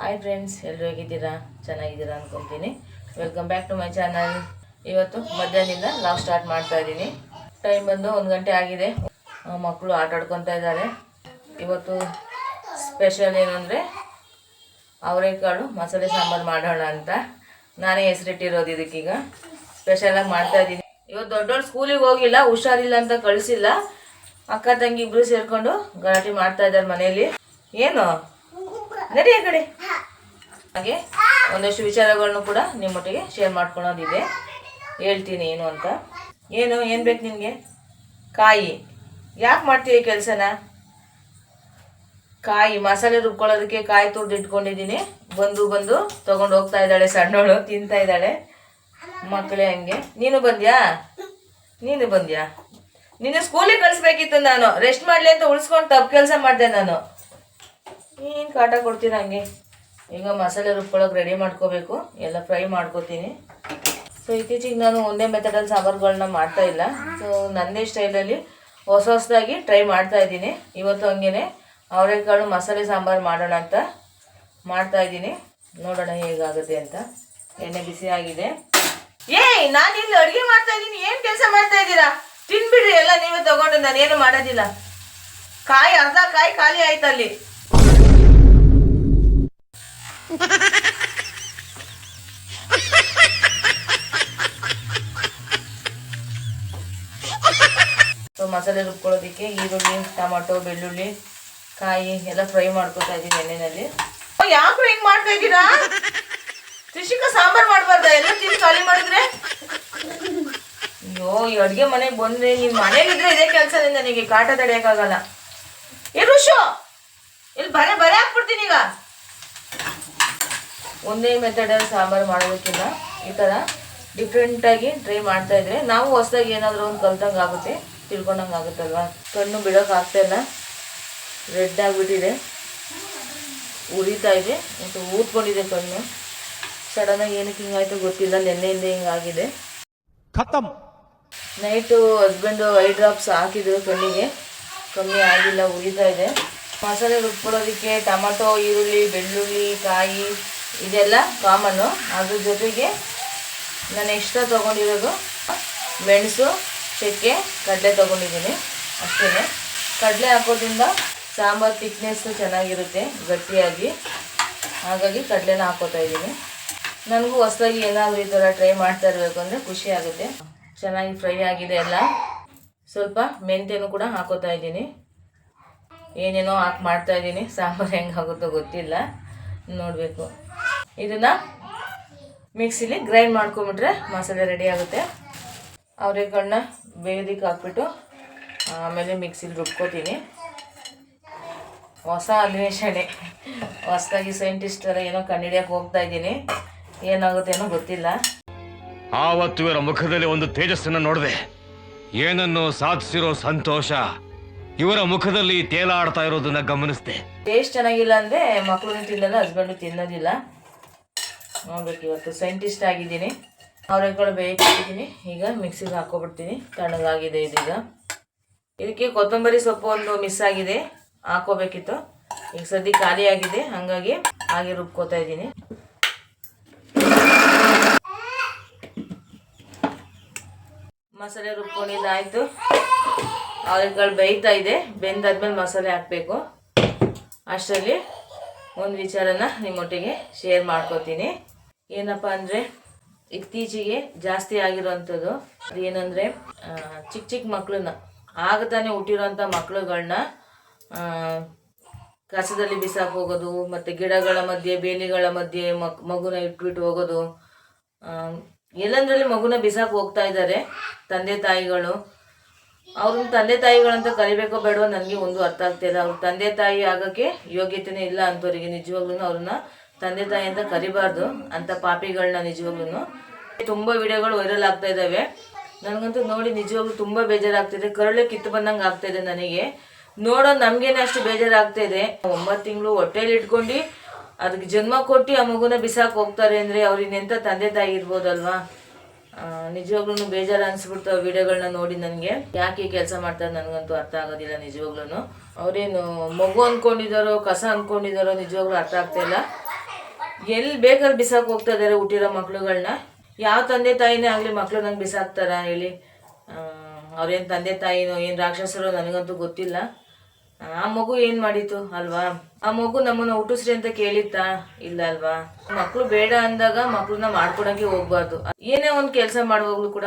Hi friends ಎಲ್ಲರೂ ಹೇಗಿದ್ದೀರಾ? ಚೆನ್ನಾಗಿದ್ದೀರಾ ಅನ್ಕೊತೀನಿ. Welcome back to my channel ಇವತ್ತು ಮಧ್ಯಾಹ್ನದಿಂದ ಲಾಗ್ ಸ್ಟಾರ್ಟ್ ಮಾಡ್ತಾ ಇದ್ದೀನಿ. ಟೈಮ್ ಬಂದು ಒಂದು ಗಂಟೆ ಆಗಿದೆ. ಮಕ್ಕಳು ಆಟ ಆಡ್ಕೊತಾ ಇದ್ದಾರೆ. ಇವತ್ತು ಸ್ಪೆಷಲ್ ಏನಂದರೆ ಅವರೆಕಾಳು ಮಸಾಲೆ ಸಾಂಬಾರು ಮಾಡೋಣ ಅಂತ. ನಾನೇ ಹೆಸರಿಟ್ಟಿರೋದು ಇದಕ್ಕೀಗ. ಸ್ಪೆಷಲಾಗಿ ಮಾಡ್ತಾ ಇದ್ದೀನಿ. ಇವತ್ತು ದೊಡ್ಡವ್ರು ಸ್ಕೂಲಿಗೆ ಹೋಗಿಲ್ಲ, ಹುಷಾರಿಲ್ಲ ಅಂತ ಕಳಿಸಿಲ್ಲ. ಅಕ್ಕ, ತಂಗಿ ಇಬ್ಬರು ಸೇರಿಕೊಂಡು ಗಲಾಟೆ ಮಾಡ್ತಾ ಇದ್ದಾರೆ ಮನೆಯಲ್ಲಿ. ಏನು? ನಡಿ ಕಡೆ. ಹಾಗೆ ಒಂದಷ್ಟು ವಿಚಾರಗಳನ್ನು ಕೂಡ ನಿಮ್ಮೊಟ್ಟಿಗೆ ಶೇರ್ ಮಾಡ್ಕೊಳೋದಿದೆ ಹೇಳ್ತೀನಿ ಏನು ಅಂತ. ಏನು ಏನು ಬೇಕು ನಿನಗೆ ಕಾಯಿ. ಯಾಕೆ ಮಾಡ್ತೀವಿ ಕೆಲಸನ? ಕಾಯಿ ಮಸಾಲೆ ರುಬ್ಕೊಳ್ಳೋದಕ್ಕೆ ಕಾಯಿ ತುರ್ದು ಇಟ್ಕೊಂಡಿದ್ದೀನಿ. ಬಂದು ಬಂದು ತೊಗೊಂಡು ಹೋಗ್ತಾ ಇದ್ದಾಳೆ ಸಣ್ಣವಳು ತಿಂತಾ ಇದ್ದಾಳೆ. ಮಕ್ಕಳೇ ಹಂಗೆ. ನೀನು ಬಂದ್ಯಾ? ನೀನು ಬಂದ್ಯಾ? ನಿನ್ನ ಸ್ಕೂಲಿಗೆ ಕಳಿಸ್ಬೇಕಿತ್ತು ನಾನು. ರೆಸ್ಟ್ ಮಾಡಲಿ ಅಂತ ಉಳಿಸ್ಕೊಂಡು ತಪ್ಪು ಕೆಲಸ ಮಾಡಿದೆ ನಾನು. ಏನು ಕಾಟ ಕೊಡ್ತೀರಾ ಹಂಗೆ? ಈಗ ಮಸಾಲೆ ರುಬ್ಕೊಳ್ಳೋಕೆ ರೆಡಿ ಮಾಡ್ಕೋಬೇಕು. ಎಲ್ಲ ಫ್ರೈ ಮಾಡ್ಕೋತೀನಿ. ಸೊ ಇತ್ತೀಚೆಗೆ ನಾನು ಒಂದೇ ಮೆಥಡಲ್ಲಿ ಸಾಂಬಾರುಗಳನ್ನ ಮಾಡ್ತಾ ಇಲ್ಲ. ಸೊ ನನ್ನದೇ ಸ್ಟೈಲಲ್ಲಿ ಹೊಸ ಹೊಸದಾಗಿ ಟ್ರೈ ಮಾಡ್ತಾ ಇದ್ದೀನಿ. ಇವತ್ತು ಹಂಗೇನೆ ಅವರೆಕಾಳು ಮಸಾಲೆ ಸಾಂಬಾರು ಮಾಡೋಣ ಅಂತ ಮಾಡ್ತಾ ಇದ್ದೀನಿ. ನೋಡೋಣ ಹೇಗಾಗುತ್ತೆ ಅಂತ. ಎಣ್ಣೆ ಬಿಸಿ ಆಗಿದೆ. ಏಯ್, ನಾನು ಇಲ್ಲಿ ಅಡುಗೆ ಮಾಡ್ತಾ ಇದ್ದೀನಿ. ಏನು ಕೆಲಸ ಮಾಡ್ತಾ ಇದ್ದೀರಾ? ತಿನ್ಬಿಡ್ರಿ ಎಲ್ಲ ನೀವೇ ತಗೊಂಡು, ನಾನೇನು ಮಾಡೋದಿಲ್ಲ. ಕಾಯಿ, ಅರ್ಧ ಕಾಯಿ ಖಾಲಿ ಆಯ್ತು ಅಲ್ಲಿ ಮಸಾಲೆ ರುಬ್ಕೊಳ್ಳೋದಕ್ಕೆ ಈರುಳ್ಳಿ, ಟೊಮಾಟೊ, ಬೆಳ್ಳುಳ್ಳಿ, ಕಾಯಿ ಎಲ್ಲ ಫ್ರೈ ಮಾಡ್ಕೊತಾ ಇದ್ದೀನಿ ಎಣ್ಣೆನಲ್ಲಿ. ಯಾಕೆ ಹಿಂಗ್ ಮಾಡ್ತಾ ಇದ್ದೀರಾ? ಕೃಷಿಕ ಸಾಂಬಾರ್ ಮಾಡ್ಬಾರ್ದ? ಎಲ್ಲ ತಿಂದು ಖಾಲಿ ಮಾಡಿದ್ರೆ? ಅಯ್ಯೋ, ಈ ಅಡುಗೆ ಮನೆಗೆ ಬಂದ್ರೆ ನಿಮ್ಮ ಮನೇಲಿದ್ರೆ ಇದೇ ಕೆಲಸ ನನಗೆ, ಕಾಟ ತಡೆಯೋಕ್ಕಾಗಲ್ಲ ಏ ಋಷು ಇಲ್ಲಿ ಬರೆ ಬರೆ ಹಾಕ್ಬಿಡ್ತೀನಿ ಈಗ. ಒಂದೇ ಮೆಥಡಲ್ಲಿ ಸಾಂಬಾರು ಮಾಡೋದಕ್ಕಿಂತ ಈ ಥರ ಡಿಫ್ರೆಂಟಾಗಿ ಟ್ರೈ ಮಾಡ್ತಾ ಇದ್ರೆ ನಾವು ಹೊಸದಾಗಿ ಏನಾದರೂ ಒಂದು ಕಲ್ತಂಗೆ ಆಗುತ್ತೆ ತಿಳ್ಕೊಂಡಂಗೆ ಆಗುತ್ತಲ್ವ? ಕಣ್ಣು ಬಿಡೋಕೆ ಆಗ್ತಾ ಇಲ್ಲ. ರೆಡ್ ಆಗಿಬಿಟ್ಟಿದೆ. ಉರಿತಾ ಇದೆ. ಮತ್ತು ಊದ್ಕೊಂಡಿದೆ ಕಣ್ಣು. ಸಡನ್ನಾಗಿ ಏನಕ್ಕೆ ಹಿಂಗಾಯ್ತು ಗೊತ್ತಿಲ್ಲ. ನೆನ್ನೆಯಿಂದ ಹಿಂಗಾಗಿದೆ ಖತಮ್. ನೈಟು ಹಸ್ಬೆಂಡು ಐ ಡ್ರಾಪ್ಸ್ ಹಾಕಿದ್ರು ಕಣ್ಣಿಗೆ. ಕಮ್ಮಿ ಆಗಿಲ್ಲ ಉರಿತಾ ಇದೆ. ಮಸಾಲೆ ರುಬ್ಬಿಡೋದಕ್ಕೆ ಟೊಮಟೊ ಈರುಳ್ಳಿ ಬೆಳ್ಳುಳ್ಳಿ ಕಾಯಿ ಇದೆಲ್ಲ ಕಾಮನ್ನು. ಅದ್ರ ಜೊತೆಗೆ ನಾನು ಎಕ್ಸ್ಟ್ರಾ ತೊಗೊಂಡಿರೋದು ಮೆಣಸು, ಚಕ್ಕೆ, ಕಡಲೆ ತೊಗೊಂಡಿದ್ದೀನಿ. ಅಷ್ಟೇ ಕಡಲೆ ಹಾಕೋದ್ರಿಂದ ಸಾಂಬಾರು ತಿಕ್ನೆಸ್ಸು ಚೆನ್ನಾಗಿರುತ್ತೆ ಗಟ್ಟಿಯಾಗಿ. ಹಾಗಾಗಿ ಕಡಲೆನ ಹಾಕೋತಾ ಇದ್ದೀನಿ. ನನಗೂ ಹೊಸದಾಗಿ ಏನಾದರೂ ಈ ಥರ ಟ್ರೈ ಮಾಡ್ತಾ ಇರಬೇಕು ಅಂದರೆ ಖುಷಿ ಆಗುತ್ತೆ. ಚೆನ್ನಾಗಿ ಫ್ರೈ ಆಗಿದೆ ಎಲ್ಲ. ಸ್ವಲ್ಪ ಮೆಂತ್ಯನೂ ಕೂಡ ಹಾಕೋತಾ ಇದ್ದೀನಿ. ಏನೇನೋ ಹಾಕಿ ಮಾಡ್ತಾ ಇದ್ದೀನಿ. ಸಾಂಬಾರು ಹೆಂಗಾಗುತ್ತೋ ಗೊತ್ತಿಲ್ಲ. ನೋಡಬೇಕು. ಇದನ್ನು ಮಿಕ್ಸಿಲಿ ಗ್ರೈಂಡ್ ಮಾಡ್ಕೊಂಬಿಟ್ರೆ ಮಸಾಲೆ ರೆಡಿ ಆಗುತ್ತೆ. ಅವರೆಗಳನ್ನ ಬೇಯೋದಕ್ಕೆ ಹಾಕ್ಬಿಟ್ಟು ಆಮೇಲೆ ಮಿಕ್ಸಿಲಿ ರುಬ್ಕೋತೀನಿ. ಹೊಸ ಅನ್ವೇಷಣೆ. ಹೊಸದಾಗಿ ಸೈಂಟಿಸ್ಟ್ ಥರ ಏನೋ ಕಂಡುಹಿಡಿಯಕ್ಕೆ ಹೋಗ್ತಾ ಇದ್ದೀನಿ. ಏನಾಗುತ್ತೇನೋ ಗೊತ್ತಿಲ್ಲ. ಆವತ್ತು ಇವರ ಮುಖದಲ್ಲಿ ಒಂದು ತೇಜಸ್ಸನ್ನು ನೋಡಿದೆ. ಏನನ್ನು ಸಾಧಿಸಿರೋ ಸಂತೋಷ ಇವರ ಮುಖದಲ್ಲಿ ತೇಲಾಡ್ತಾ ಇರೋದನ್ನ ಗಮನಿಸಿದೆ. ಟೇಸ್ಟ್ ಚೆನ್ನಾಗಿಲ್ಲ ಅಂದ್ರೆ ಮಕ್ಕಳು ತಿನ್ನಲ್ಲ ಹಸ್ಬೆಂಡು ತಿನ್ನೋದಿಲ್ಲ. ನೋಡ್ಬೇಕು, ಇವತ್ತು ಸೈಂಟಿಸ್ಟ್ ಆಗಿದ್ದೀನಿ. ಅವರೆಕಾಳು ಬೇಯಿಸಿದ್ದೀನಿ ಈಗ ಮಿಕ್ಸಿಗೆ ಹಾಕೊಬಿಡ್ತೀನಿ. ತಣ್ಣಗಾಗಿದೆ ಇದೀಗ ಇದಕ್ಕೆ ಕೊತ್ತಂಬರಿ ಸೊಪ್ಪು ಒಂದು ಮಿಸ್ ಆಗಿದೆ. ಹಾಕೋಬೇಕಿತ್ತು. ಈಗ ಸದ್ಯ ಖಾಲಿ ಆಗಿದೆ. ಹಾಗಾಗಿ ಹಾಗೆ ರುಬ್ಕೋತಾ ಇದ್ದೀನಿ. ಮಸಾಲೆ ರುಬ್ಕೊಂಡಿದ್ದಾಯ್ತು ಅವರೆಕಾಳು ಬೇಯ್ತಾ ಇದೆ. ಬೆಂದಾದ್ಮೇಲೆ ಮಸಾಲೆ ಹಾಕಬೇಕು. ಅಷ್ಟರಲ್ಲಿ ಒಂದು ವಿಚಾರನ ನಿಮ್ಮೊಟ್ಟಿಗೆ ಶೇರ್ ಮಾಡ್ಕೋತೀನಿ. ಏನಪ್ಪ ಅಂದರೆ ಇತ್ತೀಚೆಗೆ ಜಾಸ್ತಿ ಆಗಿರೋವಂಥದ್ದು ಅದೇನೆಂದರೆ ಚಿಕ್ಕ ಚಿಕ್ಕ ಮಕ್ಕಳನ್ನ ಆಗ ತಾನೇ ಹುಟ್ಟಿರೋಂಥ ಮಕ್ಕಳುಗಳನ್ನ ಕಸದಲ್ಲಿ ಬಿಸಾಕ್ ಹೋಗೋದು, ಮತ್ತು ಗಿಡಗಳ ಮಧ್ಯೆ, ಬೇಲಿಗಳ ಮಧ್ಯೆ ಮಕ್, ಮಗುನ ಇಟ್ಬಿಟ್ಟು ಹೋಗೋದು ಎಲ್ಲಂದ್ರಲ್ಲಿ ಮಗುನ ಬಿಸಾಕ್ ಹೋಗ್ತಾ ಇದ್ದಾರೆ ತಂದೆ ತಾಯಿಗಳು. ಅವ್ರನ್ನ ತಂದೆ ತಾಯಿಗಳಂತ ಕರಿಬೇಕೋ ಬೇಡವೋ ನನಗೆ ಒಂದು ಅರ್ಥ ಆಗ್ತಾ ಇಲ್ಲ. ಅವ್ರ ತಂದೆ ತಾಯಿ ಆಗೋಕ್ಕೆ ಯೋಗ್ಯತೆನೇ ಇಲ್ಲ ಅಂಥವ್ರಿಗೆ ನಿಜವಾಗ್ಲೂ ಅವ್ರನ್ನ ತಂದೆ ತಾಯಿ ಅಂತ ಕರಿಬಾರ್ದು ಅಂತ ಪಾಪಿಗಳನ್ನ ನಿಜವಾಗ್ಲೂ ತುಂಬ ವಿಡಿಯೋಗಳು ವೈರಲ್ ಆಗ್ತಾ ಇದ್ದಾವೆ ನನಗಂತೂ ನೋಡಿ ನಿಜವಾಗ್ಲೂ ತುಂಬ ಬೇಜಾರಾಗ್ತಿದೆ. ಕರಳೆ ಕಿತ್ತು ಬಂದಂಗೆ ಆಗ್ತಾಯಿದೆ ನನಗೆ. ನೋಡೋ ನಮಗೇನೆ ಅಷ್ಟು ಬೇಜಾರಾಗ್ತಾ ಇದೆ ಒಂಬತ್ತು ತಿಂಗಳು ಹೊಟ್ಟೆಲಿ ಇಟ್ಕೊಂಡು ಅದಕ್ಕೆ ಜನ್ಮ ಕೊಟ್ಟು ಆ ಮಗುನ ಬಿಸಾಕ್ ಹೋಗ್ತಾರೆ ಅಂದರೆ ಅವ್ರಿಗೆ ಎಂಥ ತಂದೆ ತಾಯಿ ಇರ್ಬೋದಲ್ವಾ? ನಿಜವಾಗ್ಲೂ ಬೇಜಾರು ಅನ್ಸ್ಬಿಡ್ತು ವಿಡಿಯೋಗಳನ್ನ ನೋಡಿ ನನಗೆ. ಯಾಕೆ ಕೆಲಸ ಮಾಡ್ತಾರೆ ನನಗಂತೂ ಅರ್ಥ ಆಗೋದಿಲ್ಲ ನಿಜವಾಗ್ಲೂ ಅವರೇನು ಮಗು ಅಂದ್ಕೊಂಡಿದ್ದಾರೋ ಕಸ ಅಂದ್ಕೊಂಡಿದ್ದಾರೋ ನಿಜವಾಗ್ಲೂ ಅರ್ಥ ಆಗ್ತಾ ಇಲ್ಲ. ಎಲ್ಲಿ ಬೇಕಾದ್ರೆ ಬಿಸಾಕ್ ಹೋಗ್ತಾ ಇದಾರೆ ಹುಟ್ಟಿರೋ ಮಕ್ಳುಗಳನ್ನ ಯಾವ ತಂದೆ ತಾಯಿನೇ ಆಗಲಿ ಮಕ್ಕಳು ನಂಗೆ ಬಿಸಾಕ್ತಾರ ಹೇಳಿ. ಅವ್ರೇನು ತಂದೆ ತಾಯಿನೋ, ಏನು ರಾಕ್ಷಸರು ನನಗಂತೂ ಗೊತ್ತಿಲ್ಲ. ಆ ಮಗು ಏನು ಮಾಡಿತು ಅಲ್ವಾ? ಆ ಮಗು ನಮ್ಮನ್ನ ಹುಟ್ಟಿಸ್ರಿ ಅಂತ ಕೇಳಿತ್ತಾ? ಇಲ್ಲ ಅಲ್ವಾ? ಮಕ್ಕಳು ಬೇಡ ಅಂದಾಗ ಮಕ್ಕಳನ್ನ ಮಾಡ್ಕೊಡೋಕೆ ಹೋಗ್ಬಾರ್ದು. ಏನೇ ಒಂದು ಕೆಲಸ ಮಾಡುವಾಗಲೂ ಕೂಡ.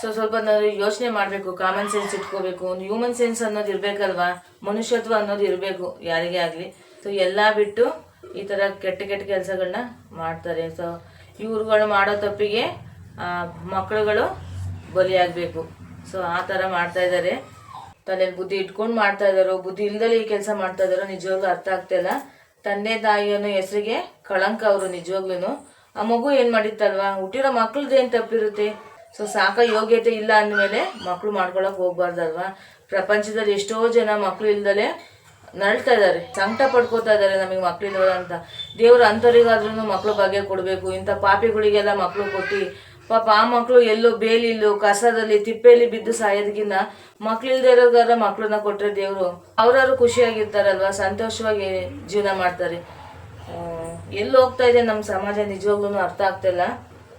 ಸೊ ಸ್ವಲ್ಪ ನಾವು ಯೋಚನೆ ಮಾಡಬೇಕು ಕಾಮನ್ ಸೆನ್ಸ್ ಇಟ್ಕೋಬೇಕು, ಒಂದು ಹ್ಯೂಮನ್ ಸೆನ್ಸ್ ಅನ್ನೋದು ಇರಬೇಕಲ್ವಾ? ಮನುಷ್ಯತ್ವ ಅನ್ನೋದು ಇರಬೇಕು ಯಾರಿಗೇ ಆಗಲಿ. ಸೊ ಎಲ್ಲ ಬಿಟ್ಟು ಈ ಥರ ಕೆಟ್ಟ ಕೆಟ್ಟ ಕೆಲಸಗಳನ್ನ ಮಾಡ್ತಾರೆ. ಸೊ ಇವ್ರುಗಳು ಮಾಡೋ ತಪ್ಪಿಗೆ ಮಕ್ಕಳುಗಳು ಬಲಿಯಾಗಬೇಕು. ಸೊ ಆ ಥರ ಮಾಡ್ತಾ ಇದ್ದಾರೆ ತಲೆಯಲ್ಲಿ ಬುದ್ಧಿ ಇಟ್ಕೊಂಡು ಮಾಡ್ತಾ ಬುದ್ಧಿ ಇಲ್ಲದಲ್ಲಿ ಈ ಕೆಲಸ ಮಾಡ್ತಾ ನಿಜವಾಗ್ಲೂ ಅರ್ಥ ಆಗ್ತಾ ಇಲ್ಲ. ತಂದೆ ತಾಯಿಯನ್ನು ಹೆಸರಿಗೆ ಕಳಂಕ ಅವರು ನಿಜವಾಗ್ಲೂ ಆ ಮಗು ಏನು ಮಾಡಿತ್ತಲ್ವಾ? ಹುಟ್ಟಿರೋ ಮಕ್ಳದ್ದು ಏನ್ ತಪ್ಪಿರುತ್ತೆ? ಸೊ ಸಾಕ ಯೋಗ್ಯತೆ ಇಲ್ಲ ಅಂದಮೇಲೆ ಮಕ್ಕಳು ಮಾಡ್ಕೊಳಕ್ ಹೋಗ್ಬಾರ್ದಲ್ವಾ? ಪ್ರಪಂಚದಲ್ಲಿ ಎಷ್ಟೋ ಜನ ಮಕ್ಕಳು ಇಲ್ದಲೆ ನಳ್ತಾ ಇದ್ದಾರೆ, ಸಂಕಟ ಪಡ್ಕೋತಾ ಇದ್ದಾರೆ ನಮಗೆ ಮಕ್ಳಿದವ ಅಂತ. ದೇವ್ರ ಅಂಥವ್ರಿಗಾದ್ರೂ ಮಕ್ಕಳು ಭಾಗ್ಯ ಕೊಡಬೇಕು, ಇಂಥ ಪಾಪಿಗಳಿಗೆಲ್ಲ ಮಕ್ಕಳು ಕೊಟ್ಟು, ಪಾಪ ಆ ಮಕ್ಕಳು ಎಲ್ಲೋ ಬೇಲಿಲ್ಲೋ ಕಸದಲ್ಲಿ ತಿಪ್ಪೆಯಲ್ಲಿ ಬಿದ್ದು ಸಾಯೋದಕ್ಕಿಂತ ಮಕ್ಕಳಿಲ್ದೇ ಇರೋದಾದ್ರೆ ಮಕ್ಕಳನ್ನ ಕೊಟ್ಟರೆ ದೇವರು. ಅವ್ರವ್ರು ಖುಷಿಯಾಗಿರ್ತಾರಲ್ವಾ, ಸಂತೋಷವಾಗಿ ಜೀವನ ಮಾಡ್ತಾರೆ. ಎಲ್ಲಿ ಹೋಗ್ತಾ ಇದೆ ನಮ್ಮ ಸಮಾಜ ನಿಜವಾಗ್ಲೂ ಅರ್ಥ ಆಗ್ತಿಲ್ಲ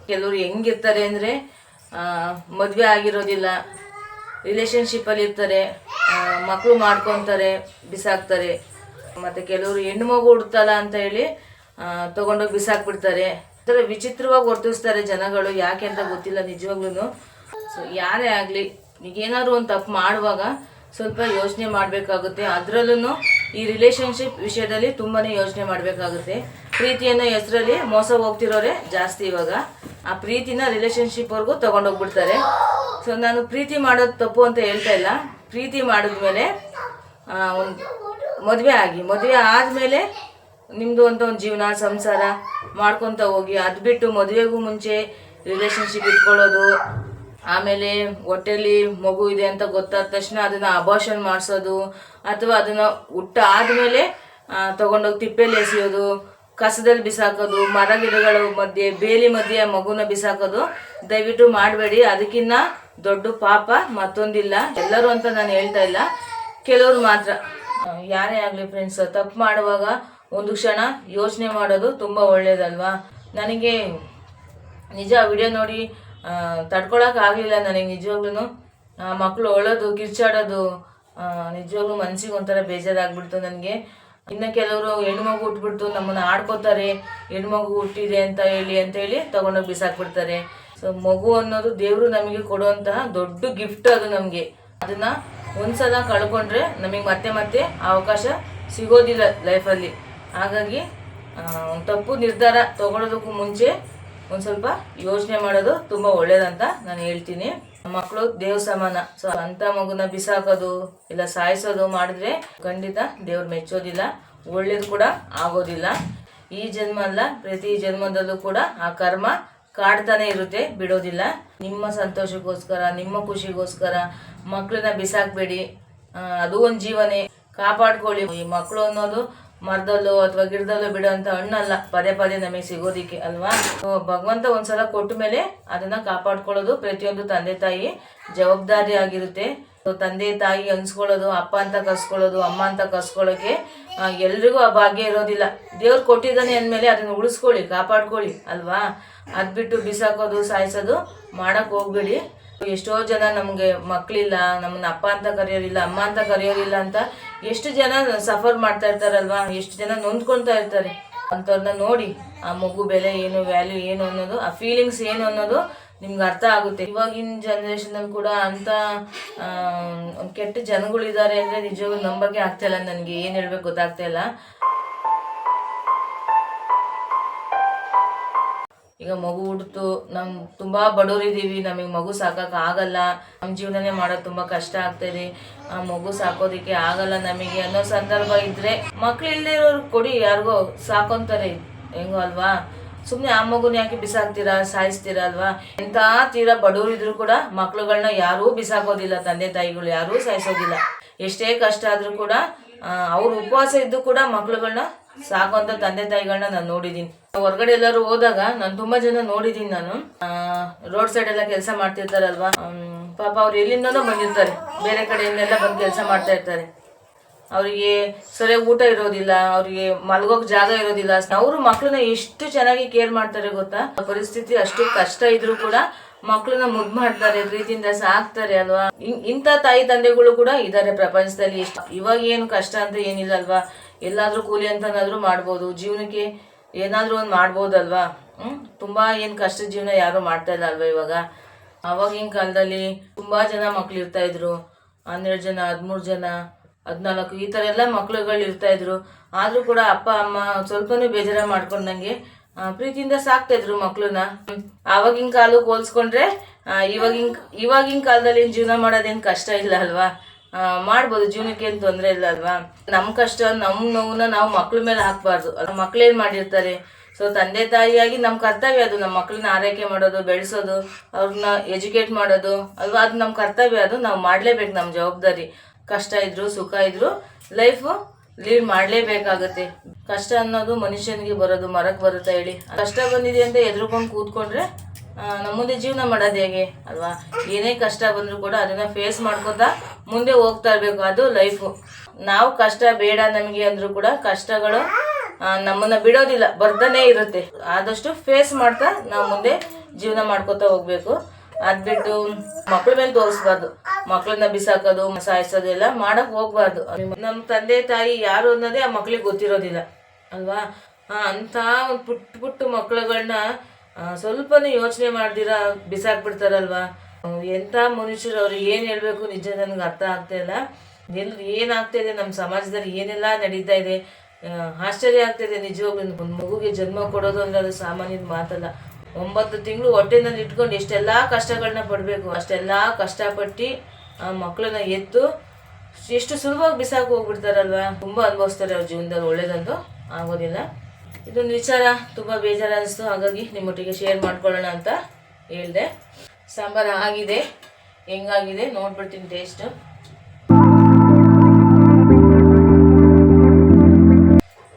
ಕೆಲವರು ಹೆಂಗಿರ್ತಾರೆ ಅಂದರೆ ಮದುವೆ ಆಗಿರೋದಿಲ್ಲ. ರಿಲೇಶನ್ಶಿಪ್ಪಲ್ಲಿ ಇರ್ತಾರೆ ಮಕ್ಕಳು ಮಾಡ್ಕೊತಾರೆ, ಬಿಸಾಕ್ತಾರೆ. ಮತ್ತು ಕೆಲವರು ಹೆಣ್ಣು ಮಗು ಹುಡ್ತಲ್ಲ ಅಂತ ಹೇಳಿ ತೊಗೊಂಡೋಗಿ ಬಿಸಾಕ್ಬಿಡ್ತಾರೆ. ಥರ ವಿಚಿತ್ರವಾಗಿ ವರ್ತಿಸ್ತಾರೆ ಜನಗಳು, ಯಾಕೆ ಅಂತ ಗೊತ್ತಿಲ್ಲ ನಿಜವಾಗ್ಲೂ ಸೊ ಯಾರೇ ಆಗಲಿ, ಈಗ ಏನಾದ್ರು ಒಂದು ತಪ್ಪು ಮಾಡುವಾಗ ಸ್ವಲ್ಪ ಯೋಚನೆ ಮಾಡಬೇಕಾಗುತ್ತೆ. ಅದರಲ್ಲೂ ಈ ರಿಲೇಶನ್ಶಿಪ್ ವಿಷಯದಲ್ಲಿ ತುಂಬಾ ಯೋಚನೆ ಮಾಡಬೇಕಾಗುತ್ತೆ. ಪ್ರೀತಿಯನ್ನು ಹೆಸರಲ್ಲಿ ಮೋಸ ಹೋಗ್ತಿರೋರೆ ಜಾಸ್ತಿ ಇವಾಗ. ಆ ಪ್ರೀತಿನ ರಿಲೇಶನ್ಶಿಪ್ವರೆಗೂ ತೊಗೊಂಡೋಗ್ಬಿಡ್ತಾರೆ. ಸೊ ನಾನು ಪ್ರೀತಿ ಮಾಡೋದು ತಪ್ಪು ಅಂತ ಹೇಳ್ತಾ ಇಲ್ಲ. ಪ್ರೀತಿ ಮಾಡಿದ್ಮೇಲೆ ಒಂದು ಮದುವೆ ಆಗಿ. ಮದುವೆ ಆದಮೇಲೆ ನಿಮ್ಮದು ಅಂತ ಒಂದು ಜೀವನ, ಸಂಸಾರ ಮಾಡ್ಕೊತ ಹೋಗಿ ಅದು ಬಿಟ್ಟು ಮದುವೆಗೂ ಮುಂಚೆ ರಿಲೇಶನ್ಶಿಪ್ ಇಟ್ಕೊಳ್ಳೋದು ಆಮೇಲೆ ಹೊಟ್ಟೆಲಿ ಮಗು ಇದೆ ಅಂತ ಗೊತ್ತಾದ ತಕ್ಷಣ ಅದನ್ನು ಅಬಾಷನ್ ಮಾಡಿಸೋದು ಅಥವಾ ಅದನ್ನು ಹುಟ್ಟ ಆದ್ಮೇಲೆ ತೊಗೊಂಡೋಗಿ ತಿಪ್ಪೆಲಿ ಎಸೆಯೋದು, ಕಸದಲ್ಲಿ ಬಿಸಾಕೋದು ಮರ ಗಿಡಗಳ ಮಧ್ಯೆ, ಬೇಲಿ ಮಧ್ಯೆ ಮಗುನ ಬಿಸಾಕೋದು ದಯವಿಟ್ಟು ಮಾಡಬೇಡಿ. ಅದಕ್ಕಿಂತ ದೊಡ್ಡ ಪಾಪ ಮತ್ತೊಂದಿಲ್ಲ. ಎಲ್ಲರೂ ಅಂತ ನಾನು ಹೇಳ್ತಾ ಇಲ್ಲ. ಕೆಲವರು ಮಾತ್ರ. ಯಾರೇ ಆಗಲಿ ಫ್ರೆಂಡ್ಸ್ ತಪ್ಪು ಮಾಡುವಾಗ ಒಂದು ಕ್ಷಣ ಯೋಚನೆ ಮಾಡೋದು ತುಂಬ ಒಳ್ಳೇದಲ್ವಾ? ನನಗೆ ನಿಜ ವಿಡಿಯೋ ನೋಡಿ ತಡ್ಕೊಳಕ್ ಆಗಲಿಲ್ಲ ನನಗೆ ನಿಜವಾಗ್ಲೂ ಮಕ್ಕಳು ಅಳೋದು ಕಿರ್ಚಾಡೋದು ನಿಜವಾಗ್ಲೂ ಮನ್ಸಿಗೆ ಒಂಥರ ಬೇಜಾರಾಗ್ಬಿಡ್ತು ನನಗೆ. ಇನ್ನು ಕೆಲವರು ಹೆಣ್ಮಗು ಹುಟ್ಬಿಡ್ತು, ನಮ್ಮನ್ನ ಆಡ್ಕೋತಾರೆ ಹೆಣ್ಮಗು ಹುಟ್ಟಿದೆ ಅಂತ ಹೇಳಿ ಅಂತ ಹೇಳಿ ತಗೊಂಡೋಗಿ ಬಿಸಾಕ್ಬಿಡ್ತಾರೆ. ಸೊ ಮಗು ಅನ್ನೋದು ದೇವರು ನಮಗೆ ಕೊಡುವಂತಹ ದೊಡ್ಡ ಗಿಫ್ಟ್ ಅದು ನಮಗೆ. ಅದನ್ನ ಒಂದ್ಸಲ ಕಳ್ಕೊಂಡ್ರೆ ನಮಗೆ ಮತ್ತೆ ಮತ್ತೆ ಅವಕಾಶ ಸಿಗೋದಿಲ್ಲ ಲೈಫಲ್ಲಿ ಹಾಗಾಗಿ ತಪ್ಪು ನಿರ್ಧಾರ ತಗೊಳ್ಳೋದಕ್ಕೂ ಮುಂಚೆ ಒಂದು ಸ್ವಲ್ಪ ಯೋಚನೆ ಮಾಡೋದು ತುಂಬ ಒಳ್ಳೇದಂತ ನಾನು ಹೇಳ್ತೀನಿ. ಮಕ್ಕಳು ದೇವ್ ಸಮಾನ. ಸೊ ಅಂತ ಮಗುನ ಬಿಸಾಕೋದು, ಇಲ್ಲ ಸಾಯಿಸೋದು ಮಾಡಿದ್ರೆ ಖಂಡಿತ ದೇವ್ರು ಮೆಚ್ಚೋದಿಲ್ಲ, ಒಳ್ಳೇದು ಕೂಡ ಆಗೋದಿಲ್ಲ. ಈ ಜನ್ಮ ಅಲ್ಲ, ಪ್ರತಿ ಜನ್ಮದಲ್ಲೂ ಕೂಡ ಆ ಕರ್ಮ ಕಾಡ್ತಾನೆ ಇರುತ್ತೆ, ಬಿಡೋದಿಲ್ಲ. ನಿಮ್ಮ ಸಂತೋಷಕ್ಕೋಸ್ಕರ, ನಿಮ್ಮ ಖುಷಿಗೋಸ್ಕರ ಮಕ್ಕಳನ್ನ ಬಿಸಾಕ್ಬೇಡಿ. ಅದು ಒಂದು ಜೀವನೇ. ಕಾಪಾಡ್ಕೊಳ್ಳಿ. ಈ ಮಕ್ಕಳು ಅನ್ನೋದು ಮರದಲ್ಲೋ ಅಥವಾ ಗಿಡದಲ್ಲೋ ಬಿಡೋಂಥ ಹಣ್ಣಲ್ಲ, ಪದೇ ಪದೇ ನಮಗೆ ಸಿಗೋದಿಕ್ಕೆ, ಅಲ್ವಾ? ಭಗವಂತ ಒಂದ್ಸಲ ಕೊಟ್ಟ ಮೇಲೆ ಅದನ್ನ ಕಾಪಾಡ್ಕೊಳ್ಳೋದು ಪ್ರತಿಯೊಂದು ತಂದೆ ತಾಯಿ ಜವಾಬ್ದಾರಿ ಆಗಿರುತ್ತೆ. ತಂದೆ ತಾಯಿ ಅನ್ಸ್ಕೊಳ್ಳೋದು, ಅಪ್ಪ ಅಂತ ಕಸ್ಕೊಳ್ಳೋದು ಅಮ್ಮ ಅಂತ ಕಸ್ಕೊಳ್ಳೋಕೆ ಎಲ್ರಿಗೂ ಆ ಭಾಗ್ಯ ಇರೋದಿಲ್ಲ. ದೇವ್ರು ಕೊಟ್ಟಿದ್ದಾನೆ ಅಂದಮೇಲೆ ಅದನ್ನ ಉಳಿಸ್ಕೊಳ್ಳಿ, ಕಾಪಾಡ್ಕೊಳ್ಳಿ, ಅಲ್ವಾ? ಅದ್ಬಿಟ್ಟು ಬಿಸಾಕೋದು, ಸಾಯಿಸೋದು ಮಾಡಕ್ ಹೋಗ್ಬೇಡಿ. ಎಷ್ಟೋ ಜನ ನಮಗೆ ಮಕ್ಕಳಿಲ್ಲ ನಮ್ಮನ್ನ ಅಪ್ಪ ಅಂತ ಕರೆಯೋರಿಲ್ಲ, ಅಮ್ಮ ಅಂತ ಕರೆಯೋರಿಲ್ಲ ಅಂತ ಎಷ್ಟು ಜನ ಸಫರ್ ಮಾಡ್ತಾ ಇರ್ತಾರಲ್ವಾ? ಎಷ್ಟು ಜನ ನೊಂದ್ಕೊಳ್ತಾ ಇರ್ತಾರೆ? ಅಂಥವ್ರನ್ನ ನೋಡಿ ಆ ಮಗು ಬೆಲೆ ಏನು ವ್ಯಾಲ್ಯೂ ಏನು ಅನ್ನೋದು, ಆ ಫೀಲಿಂಗ್ಸ್ ಏನು ಅನ್ನೋದು ನಿಮ್ಗೆ ಅರ್ಥ ಆಗುತ್ತೆ. ಇವಾಗಿನ ಜನ್ರೇಷನಲ್ಲಿ ಕೂಡ ಒಂದು ಕೆಟ್ಟ ಜನಗಳಿದ್ದಾರೆ ಅಂದರೆ ನಿಜವಾಗ್ಲೂ ನಂಬಕ್ಕೆ ಆಗ್ತಾ ಇಲ್ಲ. ನನಗೆ ಏನು ಹೇಳ್ಬೇಕು ಗೊತ್ತಾಗ್ತಾ ಇಲ್ಲ. ಈಗ ಮಗು ಹುಡ್ತು, ನಮ್ ತುಂಬಾ ಬಡವರಿದ್ದೀವಿ ನಮಗೆ ಮಗು ಸಾಕಕ್ ಆಗಲ್ಲ ನಮ್ಮ ಜೀವನನೇ ಮಾಡೋದು ತುಂಬಾ ಕಷ್ಟ ಆಗ್ತದೆ, ಆ ಮಗು ಸಾಕೋದಿಕ್ಕೆ ಆಗಲ್ಲ ನಮಗೆ ಅನ್ನೋ ಸಂದರ್ಭ ಇದ್ರೆ ಇರೋರು ಕೊಡಿ, ಯಾರಿಗೋ ಸಾಕೊಂತಾರೆ, ಹೆಂಗೋ ಅಲ್ವಾ? ಸುಮ್ಮನೆ ಆ ಮಗುನ ಯಾಕೆ ಬಿಸಾಕ್ತೀರಾ, ಸಾಯಿಸ್ತೀರಾ ಅಲ್ವಾ? ಎಂಥ ತೀರಾ ಬಡವರು ಇದ್ರು ಕೂಡ ಮಕ್ಳುಗಳನ್ನ ಯಾರೂ ಬಿಸಾಕೋದಿಲ್ಲ, ತಂದೆ ತಾಯಿಗಳು ಯಾರೂ ಸಾಯಿಸೋದಿಲ್ಲ. ಎಷ್ಟೇ ಕಷ್ಟ ಆದ್ರೂ ಕೂಡ ಅವ್ರ ಉಪವಾಸ ಇದ್ದು ಕೂಡ ಮಕ್ಳುಗಳನ್ನ ಸಾಕುವಂತ ತಂದೆ ತಾಯಿಗಳನ್ನ ನಾನು ನೋಡಿದೀನಿ. ಹೊರಗಡೆ ಎಲ್ಲರೂ ಹೋದಾಗ ನಾನು ತುಂಬಾ ಜನ ನೋಡಿದೀನಿ ನಾನು. ರೋಡ್ ಸೈಡ್ ಎಲ್ಲ ಕೆಲಸ ಮಾಡ್ತಿರ್ತಾರಲ್ವಾ? ಪಾಪ ಅವ್ರು ಎಲ್ಲಿಂದನೋ ಬಂದಿರ್ತಾರೆ. ಬೇರೆ ಕಡೆಯಿಂದೆಲ್ಲ ಬಂದು ಕೆಲಸ ಮಾಡ್ತಾ ಇರ್ತಾರೆ. ಅವರಿಗೆ ಸರಿಯಾಗಿ ಊಟ ಇರೋದಿಲ್ಲ, ಅವರಿಗೆ ಮಲಗೋಕ್ ಜಾಗ ಇರೋದಿಲ್ಲ. ಅವರು ಮಕ್ಕಳನ್ನ ಎಷ್ಟು ಚೆನ್ನಾಗಿ ಕೇರ್ ಮಾಡ್ತಾರೆ ಗೊತ್ತಾ? ಪರಿಸ್ಥಿತಿ ಅಷ್ಟು ಕಷ್ಟ ಇದ್ರೂ ಕೂಡ ಮಕ್ಕಳನ್ನ ಮುದ್ ಮಾಡ್ತಾರೆ, ಪ್ರೀತಿಯಿಂದ ಸಾಕ್ತಾರೆ ಅಲ್ವಾ? ಇಂಥ ತಾಯಿ ತಂದೆಗಳು ಕೂಡ ಇದ್ದಾರೆ ಪ್ರಪಂಚದಲ್ಲಿ. ಇವಾಗ ಏನು ಕಷ್ಟ ಅಂತ ಏನಿಲ್ಲ ಅಲ್ವಾ? ಎಲ್ಲಾದ್ರೂ ಕೂಲಿ ಅಂತನಾದ್ರೂ ಮಾಡ್ಬೋದು. ಜೀವನಕ್ಕೆ ಏನಾದ್ರೂ ಒಂದು ಮಾಡ್ಬೋದಲ್ವಾ? ಹ್ಞೂ ತುಂಬಾ ಏನು ಕಷ್ಟ ಜೀವನ ಯಾರು ಮಾಡ್ತಾ ಇಲ್ಲ ಅಲ್ವಾ ಇವಾಗ? ಅವಾಗಿನ ಕಾಲದಲ್ಲಿ ತುಂಬಾ ಜನ ಮಕ್ಳು ಇರ್ತಾ ಇದ್ರು. ಹನ್ನೆರಡು ಜನ, ಹದಿಮೂರು ಜನ, ಹದಿನಾಲ್ಕು ಈ ಥರ ಎಲ್ಲ ಮಕ್ಳುಗಳು ಇರ್ತಾ ಇದ್ರು. ಆದ್ರೂ ಕೂಡ ಅಪ್ಪ, ಅಮ್ಮ ಸ್ವಲ್ಪನೂ ಬೇಜಾರ ಮಾಡ್ಕೊಂಡಂಗೆ ಪ್ರೀತಿಯಿಂದ ಸಾಕ್ತಾಯಿದ್ರು ಮಕ್ಳನ್ನ. ಹ್ಮ್. ಆವಾಗಿನ ಕಾಲಕ್ಕೆ ಹೋಲ್ಸ್ಕೊಂಡ್ರೆ ಇವಾಗಿನ ಇವಾಗಿನ ಕಾಲದಲ್ಲಿ ಜೀವನ ಮಾಡೋದೇನು ಕಷ್ಟ ಇಲ್ಲ ಅಲ್ವಾ? ಮಾಡ್ಬೋದು. ಜೀವನಕ್ಕೆ ಏನು ತೊಂದರೆ ಇಲ್ಲ ಅಲ್ವಾ? ನಮ್ಮ ಕಷ್ಟ ನಮ್ಮ ನೋವನ್ನ ನಾವು ಮಕ್ಳ ಮೇಲೆ ಹಾಕ್ಬಾರ್ದು. ಮಕ್ಳೇನ್ ಮಾಡಿರ್ತಾರೆ? ಸೊ ತಂದೆ ತಾಯಿಯಾಗಿ ನಮ್ಮ ಕರ್ತವ್ಯ ಅದು. ನಮ್ಮ ಮಕ್ಳನ್ನ ಆರೈಕೆ ಮಾಡೋದು, ಬೆಳೆಸೋದು ಅವ್ರನ್ನ ಎಜುಕೇಟ್ ಮಾಡೋದು, ಅಲ್ವಾ? ಅದು ನಮ್ಮ ಕರ್ತವ್ಯ. ಅದು ನಾವು ಮಾಡಲೇಬೇಕು ನಮ್ಮ ಜವಾಬ್ದಾರಿ. ಕಷ್ಟ ಇದ್ರು, ಸುಖ ಇದ್ರು ಲೈಫು ಲೀಡ್ ಮಾಡಲೇಬೇಕಾಗತ್ತೆ. ಕಷ್ಟ ಅನ್ನೋದು ಮನುಷ್ಯನಿಗೆ ಬರೋದು ಮರಕ್ಕೆ ಬರುತ್ತಾ ಹೇಳಿ. ಕಷ್ಟ ಬಂದಿದೆ ಅಂತ ಎದ್ರುಕೊಂಡು ಕೂತ್ಕೊಂಡ್ರೆ ನಮ್ಮ ಮುಂದೆ ಜೀವನ ಮಾಡೋದು ಹೇಗೆ, ಅಲ್ವಾ? ಏನೇ ಕಷ್ಟ ಬಂದರೂ ಕೂಡ ಅದನ್ನ ಫೇಸ್ ಮಾಡ್ಕೊತಾ ಮುಂದೆ ಹೋಗ್ತಾ ಇರಬೇಕು, ಅದು ಲೈಫು ನಾವು ಕಷ್ಟ, ಬೇಡ ನಮಗೆ ಅಂದರೂ ಕೂಡ ಕಷ್ಟಗಳು ನಮ್ಮನ್ನು ಬಿಡೋದಿಲ್ಲ, ಬರ್ದನೇ ಇರುತ್ತೆ. ಆದಷ್ಟು ಫೇಸ್ ಮಾಡ್ತಾ ನಾವು ಮುಂದೆ ಜೀವನ ಮಾಡ್ಕೋತಾ ಹೋಗ್ಬೇಕು. ಅದು ಬಿಟ್ಟು ಮಕ್ಳ ಮೇಲೆ ತೋರಿಸ್ಬಾರ್ದು. ಮಕ್ಕಳನ್ನ ಬಿಸಾಕೋದು, ಸಾಯಿಸೋದು ಎಲ್ಲ ಮಾಡಕ್ ಹೋಗ್ಬಾರ್ದು. ನಮ್ಮ ತಂದೆ, ತಾಯಿ ಯಾರು ಅನ್ನೋದೇ ಆ ಮಕ್ಳಿಗೆ ಗೊತ್ತಿರೋದಿಲ್ಲ, ಅಲ್ವಾ? ಅಂಥ ಒಂದು ಪುಟ್ಟ ಪುಟ್ಟ ಮಕ್ಳುಗಳನ್ನ ಸ್ವಲ್ಪನೂ ಯೋಚನೆ ಮಾಡ್ದಿರ, ಬಿಸಾಕ್ಬಿಡ್ತಾರಲ್ವಾ? ಎಂಥ ಮನುಷ್ಯರು ಅವ್ರು ಏನು ಹೇಳ್ಬೇಕು ನಿಜ ನನಗೆ ಅರ್ಥ ಆಗ್ತಾ ಇಲ್ಲ. ಎಲ್ ಏನಾಗ್ತಾ ಇದೆ ನಮ್ಮ ಸಮಾಜದಲ್ಲಿ ಏನೆಲ್ಲ ನಡೀತಾ ಇದೆ? ಆಶ್ಚರ್ಯ ಆಗ್ತಿದೆ ನಿಜವಾಗ್ಲೂ. ಒಂದು ಮಗುಗೆ ಜನ್ಮ ಕೊಡೋದು ಅಂದ್ರೆ ಅದು ಸಾಮಾನ್ಯದ ಮಾತಲ್ಲ. ಒಂಬತ್ತು ತಿಂಗಳು ಹೊಟ್ಟೆನಲ್ಲಿ ಇಟ್ಕೊಂಡು ಎಷ್ಟೆಲ್ಲ ಕಷ್ಟಗಳನ್ನ ಪಡಬೇಕು, ಅಷ್ಟೆಲ್ಲ ಕಷ್ಟಪಟ್ಟು ಆ ಮಕ್ಕಳನ್ನ ಎತ್ತು ಎಷ್ಟು ಸುಲಭವಾಗಿ ಬಿಸಾಕ್ ಹೋಗ್ಬಿಡ್ತಾರಲ್ವಾ? ತುಂಬ ಅನುಭವಿಸ್ತಾರೆ ಅವ್ರ ಜೀವನದಲ್ಲಿ. ಒಳ್ಳೇದಂತೂ ಆಗೋದಿಲ್ಲ. ಇದೊಂದು ವಿಚಾರ, ತುಂಬ ಬೇಜಾರು ಅನಿಸ್ತು. ಹಾಗಾಗಿ ನಿಮ್ಮೊಟ್ಟಿಗೆ ಶೇರ್ ಮಾಡ್ಕೊಳ್ಳೋಣ ಅಂತ ಹೇಳಿದೆ. ಸಾಂಬಾರು ಆಗಿದೆ. ಹೆಂಗಾಗಿದೆ? ನೋಡ್ಬಿಡ್ತೀನಿ ಟೇಸ್ಟ್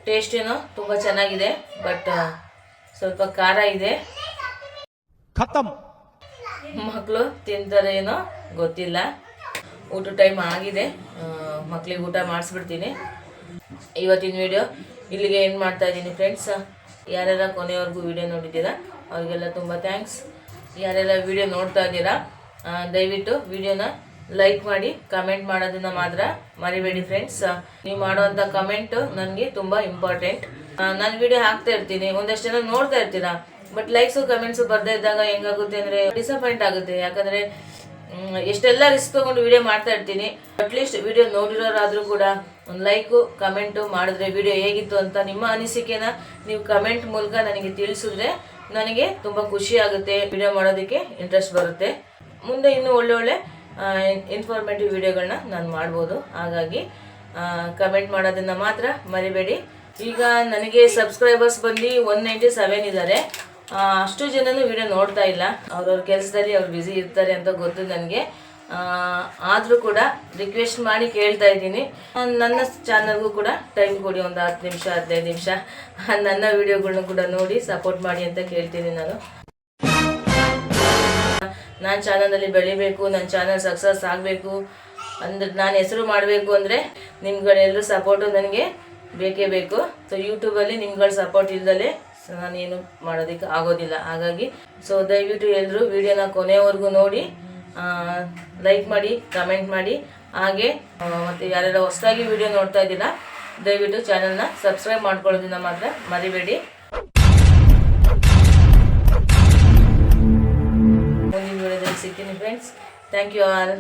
ಟೇಸ್ಟ್ ಏನು? ತುಂಬ ಚೆನ್ನಾಗಿದೆ. ಬಟ್ ಸ್ವಲ್ಪ ಖಾರ ಇದೆ. ಮಕ್ಕಳು ತಿಂತಾರೆ ಏನೋ? ಗೊತ್ತಿಲ್ಲ. ಊಟ ಟೈಮ್ ಆಗಿದೆ. ಮಕ್ಕಳಿಗೆ ಊಟ ಮಾಡಿಸ್ಬಿಡ್ತೀನಿ. ಇವತ್ತಿನ ವಿಡಿಯೋ ಇಲ್ಲಿಗೆ ಏನು ಮಾಡ್ತಾ ಇದ್ದೀನಿ ಫ್ರೆಂಡ್ಸ್ ಯಾರ್ಯಾರ ಕೊನೆಯವರೆಗೂ ವಿಡಿಯೋ ನೋಡಿದ್ದೀರಾ ಅವರಿಗೆಲ್ಲ ತುಂಬ ಥ್ಯಾಂಕ್ಸ್ ಯಾರೆಲ್ಲ ವಿಡಿಯೋ ನೋಡ್ತಾ ಇದ್ದೀರಾ ದಯವಿಟ್ಟು ವಿಡಿಯೋನ ಲೈಕ್ ಮಾಡಿ ಕಮೆಂಟ್ ಮಾಡೋದನ್ನ ಮಾತ್ರ ಮರಿಬೇಡಿ ಫ್ರೆಂಡ್ಸ್ ನೀವು ಮಾಡುವಂಥ ಕಮೆಂಟು ನನಗೆ ತುಂಬ ಇಂಪಾರ್ಟೆಂಟ್ ನಾನು ವಿಡಿಯೋ ಹಾಕ್ತಾ ಇರ್ತೀನಿ, ಒಂದಷ್ಟು ಜನ ನೋಡ್ತಾ ಇರ್ತೀರಾ ಬಟ್ ಲೈಕ್ಸು ಕಮೆಂಟ್ಸು ಬರ್ದೇ ಇದ್ದಾಗ ಹೆಂಗಾಗುತ್ತೆ ಅಂದರೆ ಡಿಸಪಾಯಿಂಟ್ ಆಗುತ್ತೆ. ಯಾಕಂದರೆ ಎಷ್ಟೆಲ್ಲ ರಿಸ್ಕ್ ತೊಗೊಂಡು ವಿಡಿಯೋ ಮಾಡ್ತಾ ಇರ್ತೀನಿ ಅಟ್ಲೀಸ್ಟ್ ವಿಡಿಯೋ ನೋಡಿರೋರಾದರೂ ಕೂಡ ಒಂದು ಲೈಕು ಕಮೆಂಟು ಮಾಡಿದ್ರೆ ವಿಡಿಯೋ ಹೇಗಿತ್ತು ಅಂತ ನಿಮ್ಮ ಅನಿಸಿಕೆನ ನೀವು ಕಮೆಂಟ್ ಮೂಲಕ ನನಗೆ ತಿಳಿಸಿದ್ರೆ ನನಗೆ ತುಂಬ ಖುಷಿ ಆಗುತ್ತೆ. ವಿಡಿಯೋ ಮಾಡೋದಕ್ಕೆ ಇಂಟ್ರೆಸ್ಟ್ ಬರುತ್ತೆ. ಮುಂದೆ ಇನ್ನೂ ಒಳ್ಳೆ ಒಳ್ಳೆ ಇನ್ಫಾರ್ಮೇಟಿವ್ ವಿಡಿಯೋಗಳನ್ನ ನಾನು ಮಾಡ್ಬೋದು. ಹಾಗಾಗಿ ಕಮೆಂಟ್ ಮಾಡೋದನ್ನ ಮಾತ್ರ ಮರಿಬೇಡಿ. ಈಗ ನನಗೆ ಸಬ್ಸ್ಕ್ರೈಬರ್ಸ್ ಬಂದು ಒನ್ ನೈಂಟಿ ಸೆವೆನ್ ಇದ್ದಾರೆ ಅಷ್ಟು ಜನನು ವಿಡಿಯೋ ನೋಡ್ತಾ ಇಲ್ಲ. ಅವ್ರವ್ರ ಕೆಲಸದಲ್ಲಿ ಅವ್ರು ಬ್ಯುಸಿ ಇರ್ತಾರೆ ಅಂತ ಗೊತ್ತು ನನಗೆ. ಆದರೂ ಕೂಡ ರಿಕ್ವೆಸ್ಟ್ ಮಾಡಿ ಕೇಳ್ತಾ ಇದ್ದೀನಿ. ನನ್ನ ಚಾನಲ್ಗೂ ಕೂಡ ಟೈಮ್ ಕೊಡಿ, ಒಂದು ಹತ್ತು ನಿಮಿಷ, ಹದಿನೈದು ನಿಮಿಷ. ನನ್ನ ವೀಡಿಯೋಗಳನ್ನ ಕೂಡ ನೋಡಿ ಸಪೋರ್ಟ್ ಮಾಡಿ ಅಂತ ಕೇಳ್ತೀನಿ ನಾನು. ನಾನು ಚಾನಲಲ್ಲಿ ಬೆಳಿಬೇಕು ನನ್ನ ಚಾನಲ್ ಸಕ್ಸಸ್ ಆಗಬೇಕು. ಅಂದ್ರೆ ನಾನು ಹೆಸರು ಮಾಡಬೇಕು ಅಂದರೆ ನಿಮ್ಗಳೆಲ್ಲರೂ ಸಪೋರ್ಟು ನನಗೆ ಬೇಕೇ ಬೇಕು. ಸೊ ಯೂಟ್ಯೂಬಲ್ಲಿ ನಿಮ್ಗಳ ಸಪೋರ್ಟ್ ಇಲ್ಲದಲ್ಲೇ ನಾನೇನು ಮಾಡೋದಕ್ಕೆ ಆಗೋದಿಲ್ಲ. ಹಾಗಾಗಿ ಸೊ ದಯವಿಟ್ಟು ಎಲ್ಲರೂ ವಿಡಿಯೋನ ಕೊನೆವರೆಗೂ ನೋಡಿ. ಲೈಕ್ ಮಾಡಿ ಕಮೆಂಟ್ ಮಾಡಿ. ಹಾಗೆ ಮತ್ತು ಯಾರೆಲ್ಲ ಹೊಸದಾಗಿ ವಿಡಿಯೋ ನೋಡ್ತಾ ಇದ್ದೀರಾ, ದಯವಿಟ್ಟು ಚಾನಲ್ನ ಸಬ್ಸ್ಕ್ರೈಬ್ ಮಾಡ್ಕೊಳ್ಳೋದನ್ನ ಮಾತ್ರ ಮರಿಬೇಡಿ. ಮುಂದಿನ ವಿಡಿಯೋದಲ್ಲಿ ಸಿಗ್ತೀನಿ ಫ್ರೆಂಡ್ಸ್ ಥ್ಯಾಂಕ್ ಯು ಆಲ್